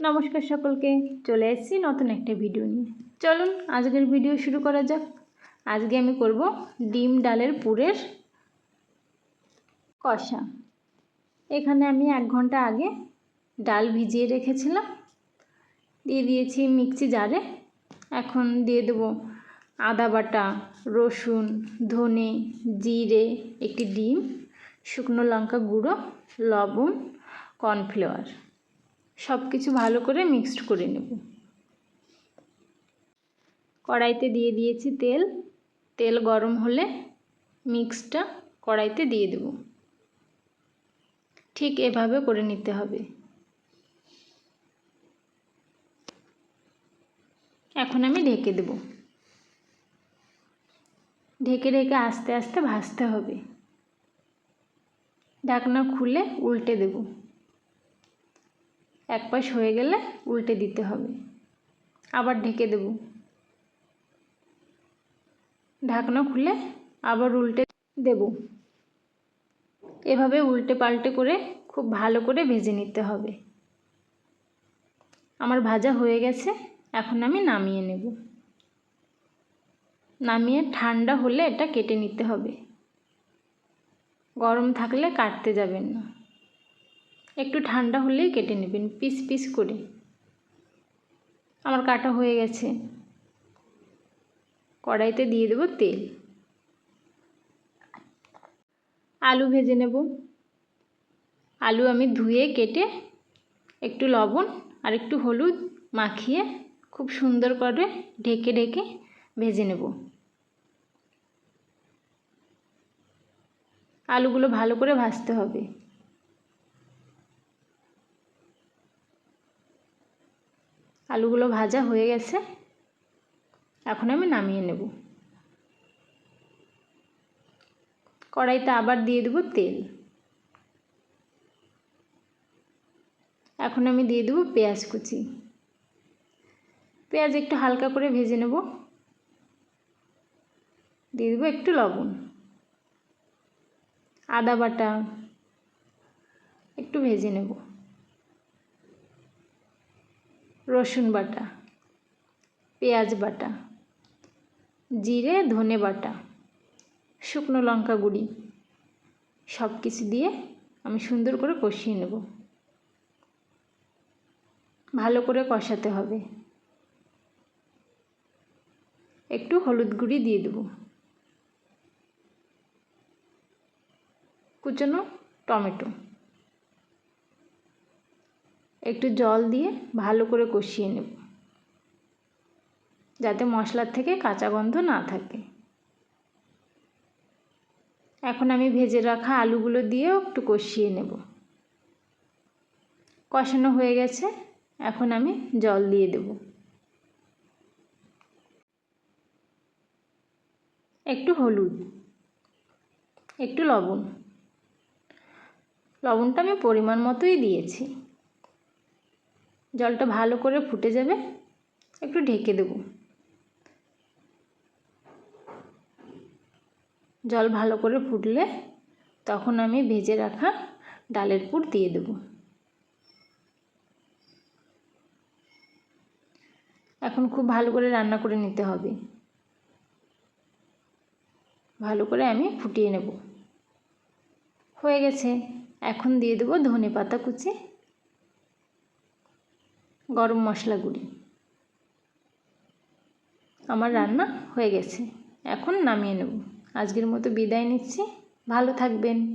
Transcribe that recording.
নমস্কার সকলকে, চলে এসেছি নতুন একটা ভিডিও নিয়ে। চলুন, আজকের ভিডিও শুরু করা যাক। আজকে আমি করব ডিম ডালের পুরের কষা। এখানে আমি এক ঘণ্টা আগে ডাল ভিজিয়ে রেখেছিলাম। দিয়ে দিয়েছি মিক্সি জারে। এখন দিয়ে দেবো আদা বাটা, রসুন, ধনে, জিরে, একটি ডিম, শুকনো লঙ্কা গুঁড়ো, লবণ, কর্নফ্লাওয়ার। সব কিছু ভালো করে মিক্সড করে নেব। কড়াইতে দিয়ে দিয়েছি তেল। তেল গরম হলে মিক্সটা কড়াইতে দিয়ে দেব। ঠিক এভাবে করে নিতে হবে। এখন আমি ঢেকে দেব। ঢেকে ঢেকে আস্তে আস্তে ভাজতে হবে। ঢাকনা খুলে উল্টে দেব। এক পাশ হয়ে গেলে উল্টে দিতে হবে। আবার ঢেকে দেব। ঢাকনা খুলে আবার উল্টে দেব। এভাবে উল্টে পাল্টে করে খুব ভালো করে ভেজে নিতে হবে। আমার ভাজা হয়ে গেছে, এখন আমি নামিয়ে নেব। নামিয়ে ঠান্ডা হলে এটা কেটে নিতে হবে। গরম থাকলে কাটতে যাবেন না। একটু ঠান্ডা হলেই কেটে নেবেন, পিস পিস করে। আমার কাটা হয়ে গেছে। কড়াইতে দিয়ে দেব তেল। আলু ভেজে নেব। আলু আমি ধুয়ে কেটে একটু লবণ আর একটু হলুদ মাখিয়ে খুব সুন্দর করে ঢেকে ঢেকে ভেজে নেব। আলুগুলো ভালো করে ভাজতে হবে। আলুগুলো ভাজা হয়ে গেছে। এখন আমি নামিয়ে নেব। কড়াইতে আবার দিয়ে দেবো তেল। এখন আমি দিয়ে দেবো পেঁয়াজ কুচি। পেঁয়াজ একটু হালকা করে ভেজে নেব। দিয়ে দেবো একটু লবণ। আদা বাটা একটু ভেজে নেব। রসুন বাটা, পেঁয়াজ বাটা, জিরে, ধনে বাটা, শুকনো লঙ্কা গুঁড়ি, সব কিছু দিয়ে আমি সুন্দর করে কষিয়ে নেব। ভালো করে কষাতে হবে। একটু হলুদ গুঁড়ি দিয়ে দেবো। কুচনো টমেটো। একটু জল দিয়ে ভালো করে কষিয়ে নেব। যাতে মশলার থেকে কাঁচা গন্ধ না থাকে। এখন আমি ভেজে রাখা আলুগুলো দিয়েও একটু কষিয়ে নেব। কষানো হয়ে গেছে, এখন আমি জল দিয়ে দেব। একটু হলুদ, একটু লবণ। লবণটা আমি পরিমাণ মতোই দিয়েছি। জলটা ভালো করে ফুটে যাবে, একটু ঢেকে দেব। জল ভালো করে ফুটলে তখন আমি ভেজে রাখা ডালের পুর দিয়ে দেব। এখন খুব ভালো করে রান্না করে নিতে হবে। ভালো করে আমি ফুটিয়ে নেব। হয়ে গেছে। এখন দিয়ে দেবো ধনে পাতা কুচি। গরম মশলা গুঁড়ি। আমার রান্না হয়ে গেছে। এখন নামিয়ে নেব। আজকের মতো বিদায় নিচ্ছি। ভালো থাকবেন।